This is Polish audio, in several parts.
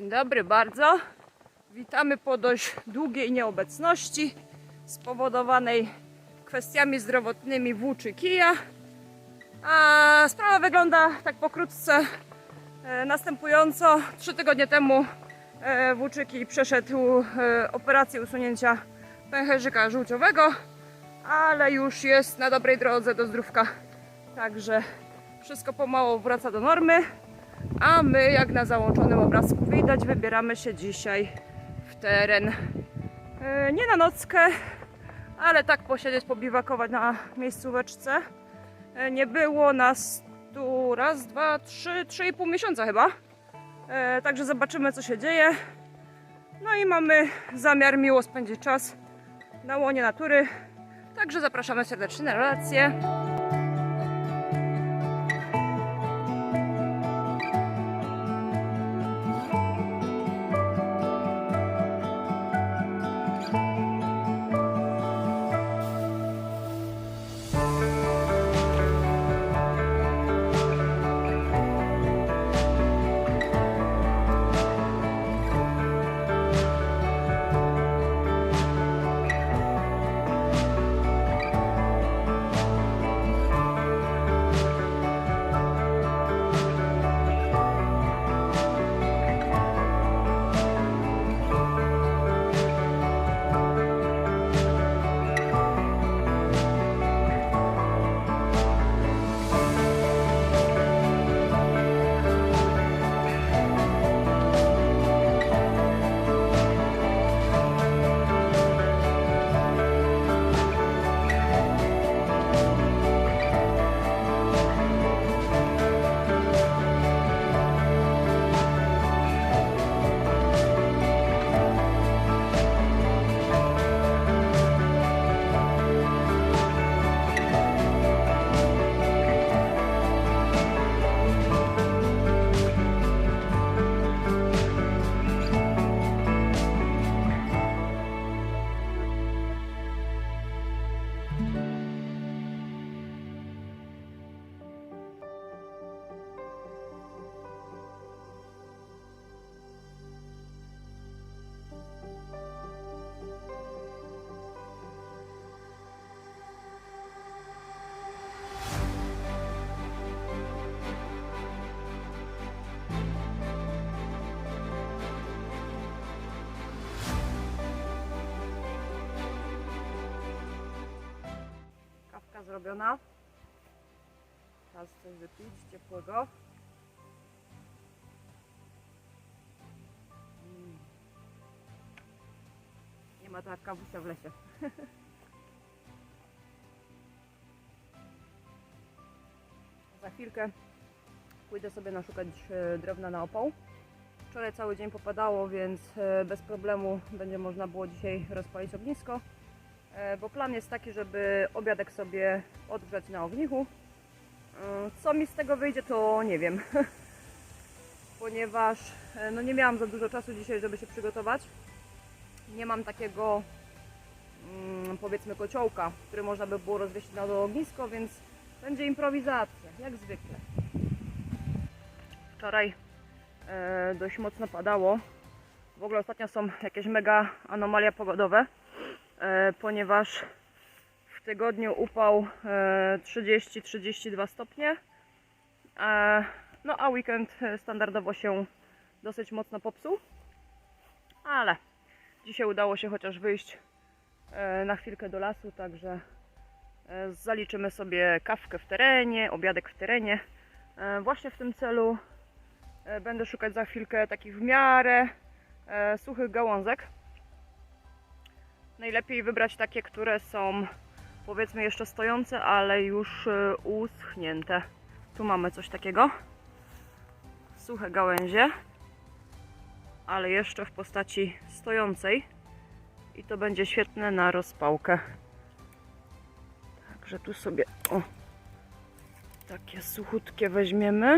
Dzień dobry bardzo. Witamy po dość długiej nieobecności spowodowanej kwestiami zdrowotnymi włóczy kija. A sprawa wygląda tak pokrótce e, następująco. Trzy tygodnie temu e, Włóczyki przeszedł e, operację usunięcia pęcherzyka żółciowego, ale już jest na dobrej drodze do zdrówka. Także wszystko pomału wraca do normy. A my, jak na załączonym obrazku widać, wybieramy się dzisiaj w teren. E, Nie na nockę, ale tak posiedzieć, pobiwakować na miejscóweczce. E, Nie było nas tu raz, dwa, trzy, trzy i pół miesiąca chyba. E, Także zobaczymy, co się dzieje. No i mamy zamiar miło spędzić czas na łonie natury. Także zapraszamy serdecznie na relację. Kawka zrobiona. Czas coś wypić ciepłego. Mm. Nie ma to jak kawusia w lesie. Za chwilkę pójdę sobie naszukać e, drewna na opał. Wczoraj cały dzień popadało, więc e, bez problemu będzie można było dzisiaj rozpalić ognisko. E, bo plan jest taki, żeby obiadek sobie odgrzać na ognichu. E, Co mi z tego wyjdzie, to nie wiem. Ponieważ e, no nie miałam za dużo czasu dzisiaj, żeby się przygotować. Nie mam takiego mm, powiedzmy kociołka, który można by było rozwieścić na ognisko, więc będzie improwizacja, jak zwykle. Wczoraj dość mocno padało. W ogóle ostatnio są jakieś mega anomalia pogodowe ponieważ w tygodniu upał e, 30-32 stopnie, e, no a weekend e, standardowo się dosyć mocno popsuł, ale dzisiaj udało się chociaż wyjść e, na chwilkę do lasu, także e, zaliczymy sobie kawkę w terenie, obiadek w terenie. E, Właśnie w tym celu e, będę szukać za chwilkę takich w miarę e, suchych gałązek. Najlepiej wybrać takie, które są powiedzmy jeszcze stojące, ale już y, uschnięte. Tu mamy coś takiego. Suche gałęzie, ale jeszcze w postaci stojącej. I to będzie świetne na rozpałkę. Także tu sobie o takie suchutkie weźmiemy.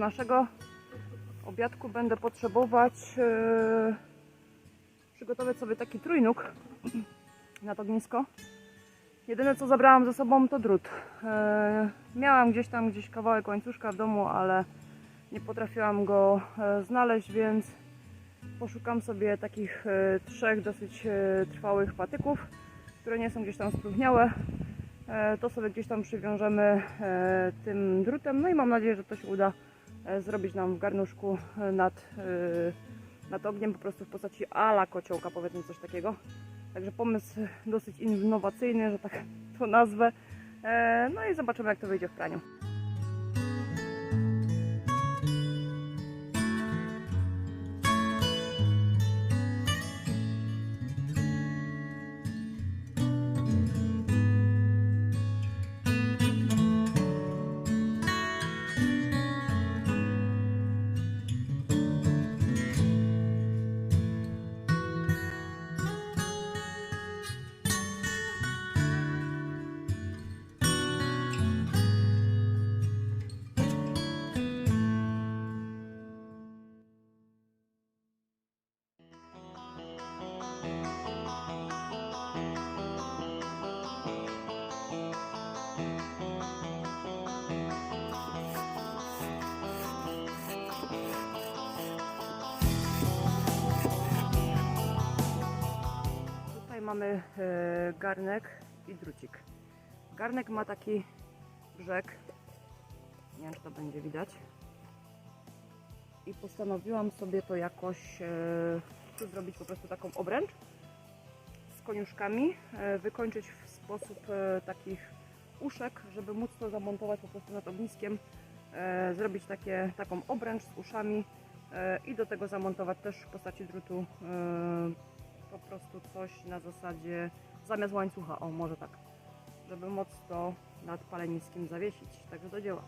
Naszego obiadku będę potrzebować e, przygotować sobie taki trójnóg na to ognisko. Jedyne co zabrałam ze sobą to drut. E, miałam gdzieś tam gdzieś kawałek łańcuszka w domu, ale nie potrafiłam go e, znaleźć, więc poszukam sobie takich e, trzech dosyć e, trwałych patyków, które nie są gdzieś tam spróchniałe. To sobie gdzieś tam przywiążemy tym drutem. No i mam nadzieję, że to się uda zrobić nam w garnuszku e, nad, e, nad ogniem, po prostu w postaci ala kociołka, powiedzmy coś takiego. Także pomysł dosyć innowacyjny, że tak to nazwę. E, No i zobaczymy, jak to wyjdzie w praniu. Mamy e, garnek i drucik. Garnek ma taki brzeg. Nie wiem, czy to będzie widać. I postanowiłam sobie to jakoś e, zrobić po prostu taką obręcz z koniuszkami, e, wykończyć w sposób takich uszek, żeby móc to zamontować po prostu nad ogniskiem, zrobić takie, taką obręcz z uszami i do tego zamontować też w postaci drutu po prostu coś na zasadzie zamiast łańcucha, o może tak, żeby móc to nad paleniskiem zawiesić. Także do dzieła.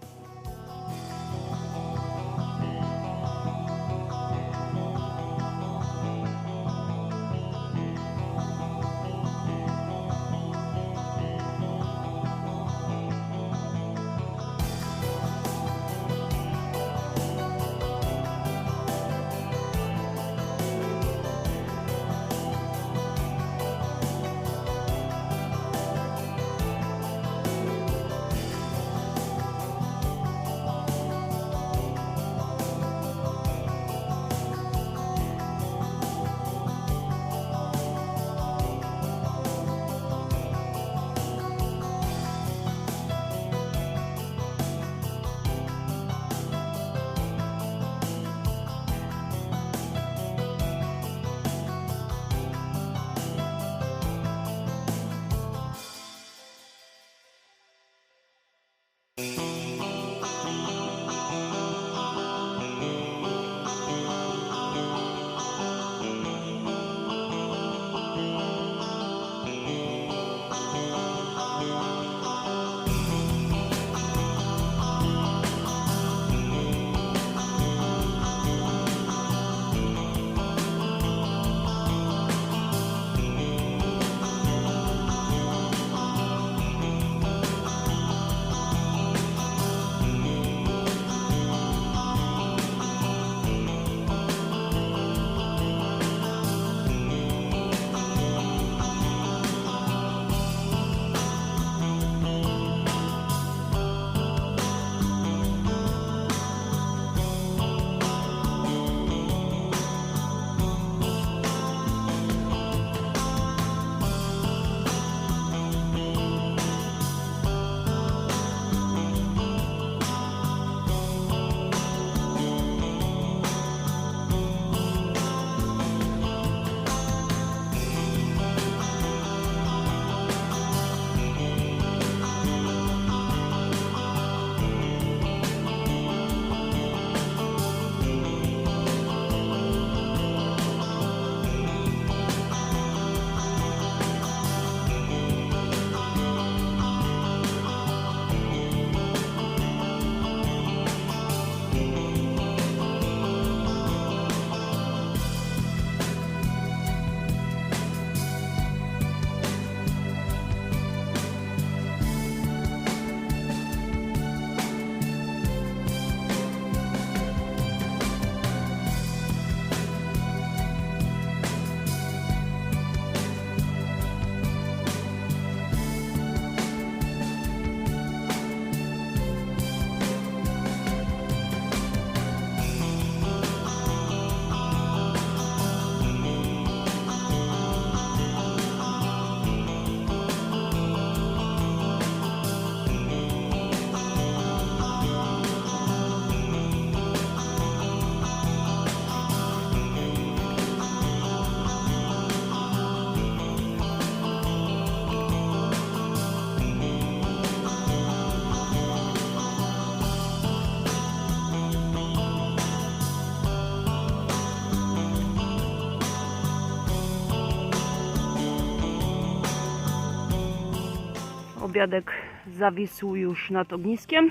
Obiadek zawisł już nad ogniskiem.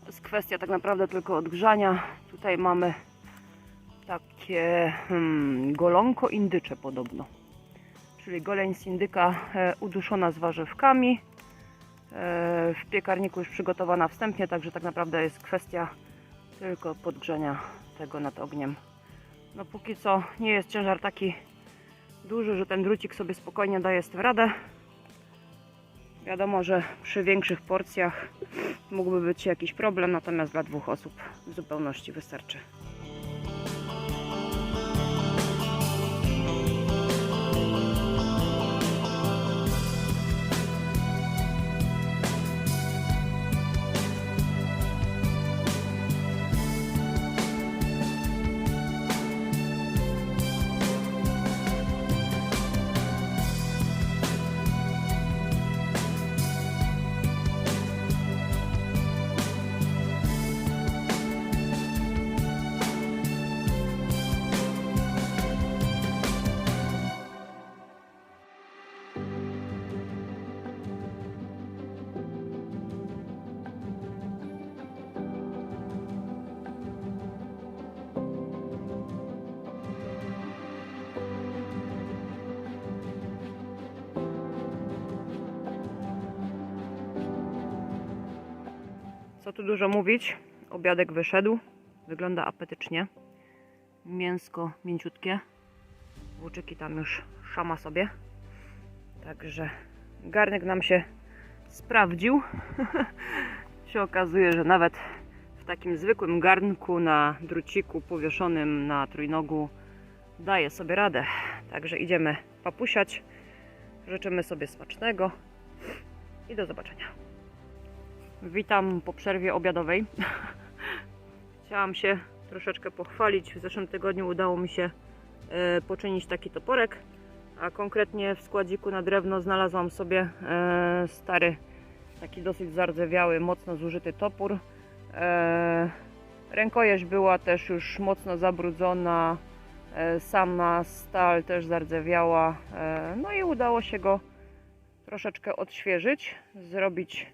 To jest kwestia tak naprawdę tylko odgrzania. Tutaj mamy takie hmm, golonko indycze podobno. Czyli goleń z indyka e, uduszona z warzywkami. E, w piekarniku już przygotowana wstępnie, także tak naprawdę jest kwestia tylko podgrzania tego nad ogniem. No póki co nie jest ciężar taki duży, że ten drucik sobie spokojnie daje z tym radę. Wiadomo, że przy większych porcjach mógłby być jakiś problem, natomiast dla dwóch osób w zupełności wystarczy. Tu dużo mówić, obiadek wyszedł, wygląda apetycznie. Mięsko mięciutkie, łuczyki tam już szama sobie. Także garnek nam się sprawdził. się okazuje, że nawet w takim zwykłym garnku na druciku powieszonym na trójnogu daje sobie radę. Także idziemy papusiać. Życzymy sobie smacznego i do zobaczenia. Witam po przerwie obiadowej. Chciałam się troszeczkę pochwalić. W zeszłym tygodniu udało mi się e, poczynić taki toporek, a konkretnie w składziku na drewno znalazłam sobie e, stary, taki dosyć zardzewiały, mocno zużyty topór. E, Rękojeść była też już mocno zabrudzona, sama stal też zardzewiała, no i udało się go troszeczkę odświeżyć, zrobić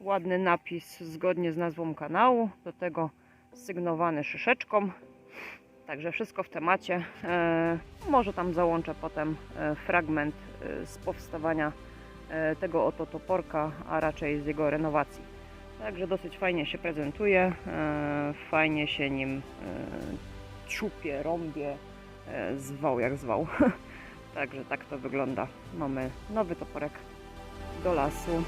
ładny napis zgodnie z nazwą kanału, do tego sygnowany szyszeczką. Także wszystko w temacie. E, może tam załączę potem e, fragment e, z powstawania tego oto toporka, a raczej z jego renowacji. Także dosyć fajnie się prezentuje, fajnie się nim e, ciupie, rąbie, zwał jak zwał. Także tak to wygląda. Mamy nowy toporek do lasu.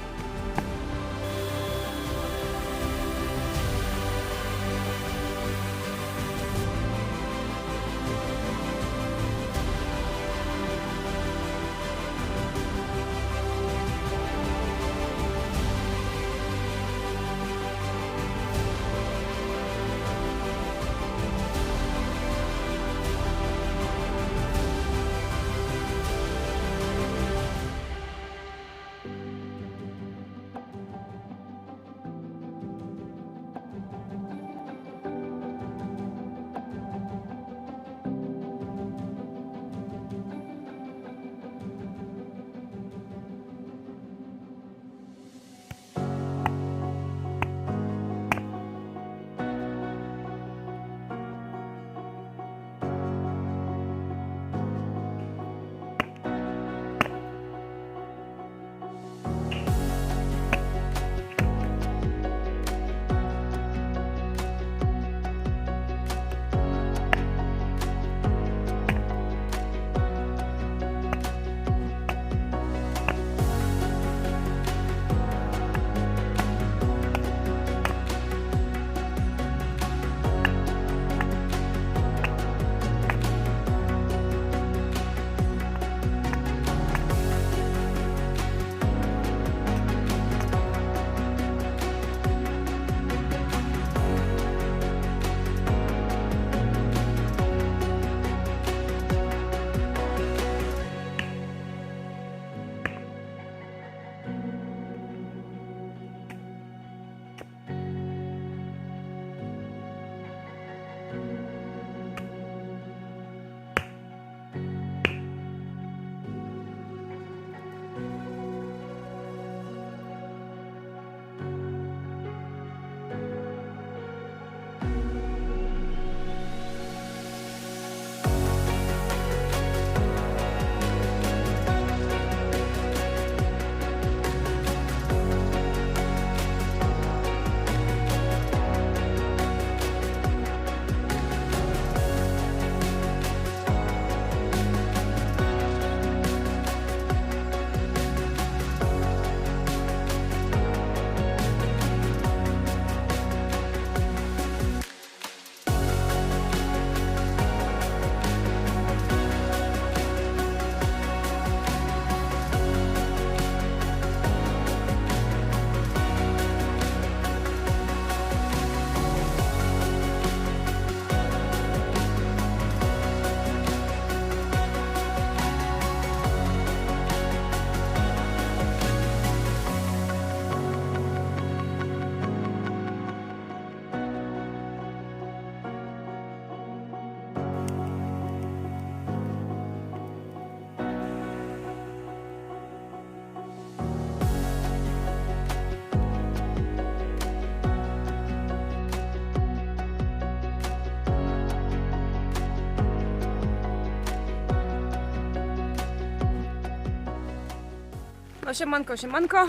No siemanko, siemanko.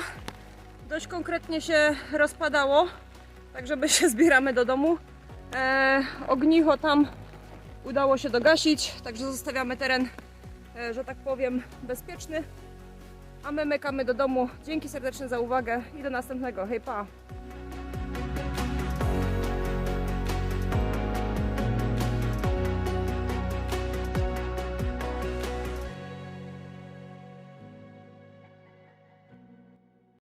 Dość konkretnie się rozpadało, tak żeby się zbieramy do domu. E, ognicho tam udało się dogasić, także zostawiamy teren, e, że tak powiem, bezpieczny. A my mykamy do domu. Dzięki serdeczne za uwagę i do następnego. Hej pa!